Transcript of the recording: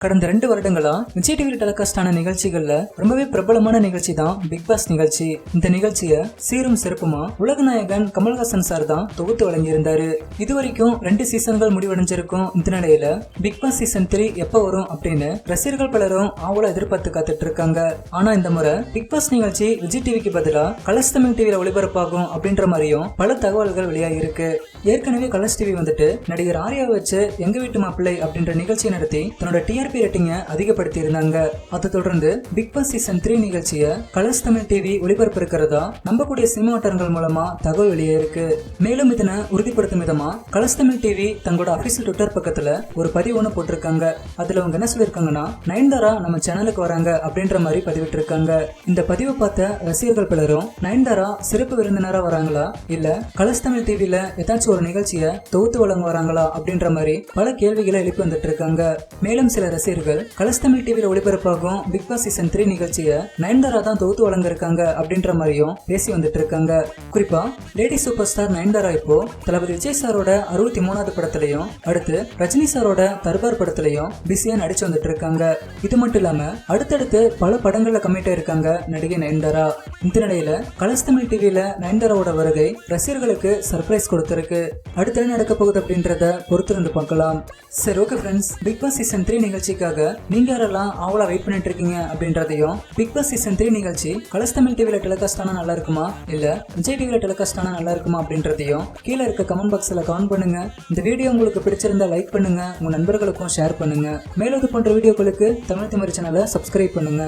கடந்த ரெண்டு வருடங்களா விஜய் டிவி ஆன நிகழ்ச்சிகள்ல ரொம்பவே பிரபலமான நிகழ்ச்சி தான் பிக் பாஸ் நிகழ்ச்சி. இந்த நிகழ்ச்சியை சீரும் சிறப்புமா உலகநாயகன் கமல்ஹாசன் சார் தான் தொகுத்து வழங்கியிருந்தாரு. இதுவரைக்கும் ரெண்டு சீசன்கள் முடிவடைஞ்சிருக்கும் இந்த நிலையில பிக் பாஸ் சீசன் த்ரீ எப்ப வரும் அப்படின்னு ரசிகர்கள் பலரும் ஆவல எதிர்பார்த்து காத்துட்டு இருக்காங்க ஆனா இந்த முறை பிக் பாஸ் நிகழ்ச்சி விஜய் டிவிக்கு பதிலா கலர்ஸ் தமிழ் டிவியில ஒளிபரப்பாகும் அப்படின்ற மாதிரியும் பல தகவல்கள் வெளியாகி இருக்கு ஏற்கனவே கலர்ஸ் டிவி வந்துட்டு நடிகர் ஆர்யாவை வச்சு எங்க வீட்டு மாப்பிள்ளை அப்படின்ற நிகழ்ச்சியை நடத்தி தன்னோட டிஆர்பி ரேட்டிங்கை அதிகப்படுத்தி இருந்தாங்க அதை தொடர்ந்து பிக் பாஸ் சீசன் த்ரீ நிகழ்ச்சியை கலர்ஸ் தமிழ் டிவி ஒளிபரப்பு இருக்கிறதா நம்பக்கூடிய சினிமா வட்டாரங்கள் மூலமா தகவல் வெளியே இருக்கு. மேலும் இதனை உறுதிப்படுத்தும் விதமா கலர்ஸ் தமிழ் டிவி தங்களோட அபிஷியல் ட்விட்டர் பக்கத்துல ஒரு பதிவு ஒன்று போட்டிருக்காங்க. அதுல அவங்க என்ன சொல்லியிருக்காங்கன்னா நயன்தாரா நம்ம சேனலுக்கு வராங்க அப்படின்ற மாதிரி பதிவிட்டு இருக்காங்க இந்த பதிவை பார்த்த ரசிகர்கள் பலரும் நயன்தாரா சிறப்பு விருந்தினரா வராங்களா? இல்ல கலர்ஸ் தமிழ் டிவில ஏதாச்சும் ஒரு நிகழ்ச்சியை தொகுத்து வழங்க வராங்களா? அப்படின்ற மாதிரி பல கேள்விகளை எழுப்பி வந்துட்டு இருக்காங்க மேலும் சிலர் ரசிகர்கள் கலர்ஸ் தமிழ் டிவியில் ஒளிபரப்பாகும் பிக் பாஸ் சீசன் த்ரீ நிகழ்ச்சியை நயன்தாரா தான் தொகுத்து வழங்கிருக்காங்க அப்படின்ற மாதிரியும் பேசி வந்துட்டு இருக்காங்க குறிப்பா லேடி சூப்பர் ஸ்டார் நயன்தாரா இப்போ தளபதி விஜய் சாரோட அறுபத்தி மூணாவது படத்திலையும் அடுத்து ரஜினி சாரோட தர்பார் படத்திலையும் பிஸியா நடிச்சு வந்துட்டு இருக்காங்க இது மட்டும் இல்லாம அடுத்தடுத்து பல படங்கள்ல கமிட் இருக்காங்க நடிகை நயன்தாரா. இந்த நிலையில கலர்ஸ் தமிழ் டிவியில நயன்தாராவோட வருகை ரசிகர்களுக்கு சர்ப்ரைஸ் கொடுத்திருக்கு. அடுத்து என்ன நடக்க போகுது அப்படின்றத பொறுத்திருந்து பார்க்கலாம். சரி okay friends Bigg Boss season three நிகழ்ச்சி நிகழ்ச்சிக்காக நீங்க யாரெல்லாம் ஆவலா வெயிட் பண்ணிட்டு இருக்கீங்க அப்படின்றதையும் பிக் பாஸ் சீசன் த்ரீ நிகழ்ச்சி கலர்ஸ் தமிழ் டிவியில டெலிகாஸ்ட் ஆனா நல்லா இருக்குமா? இல்ல விஜய் டிவியில டெலிகாஸ்ட் ஆனா நல்லா இருக்குமா அப்படின்றதையும் கீழே இருக்க கமெண்ட் பாக்ஸ்ல கமெண்ட் பண்ணுங்க. இந்த வீடியோ உங்களுக்கு பிடிச்சிருந்தா லைக் பண்ணுங்க. உங்க நண்பர்களுக்கும் ஷேர் பண்ணுங்க. மேலும் இது போன்ற வீடியோக்களுக்கு தமிழ் தமிழ் சேனலை சப்ஸ்கிரைப் பண்ணுங்க.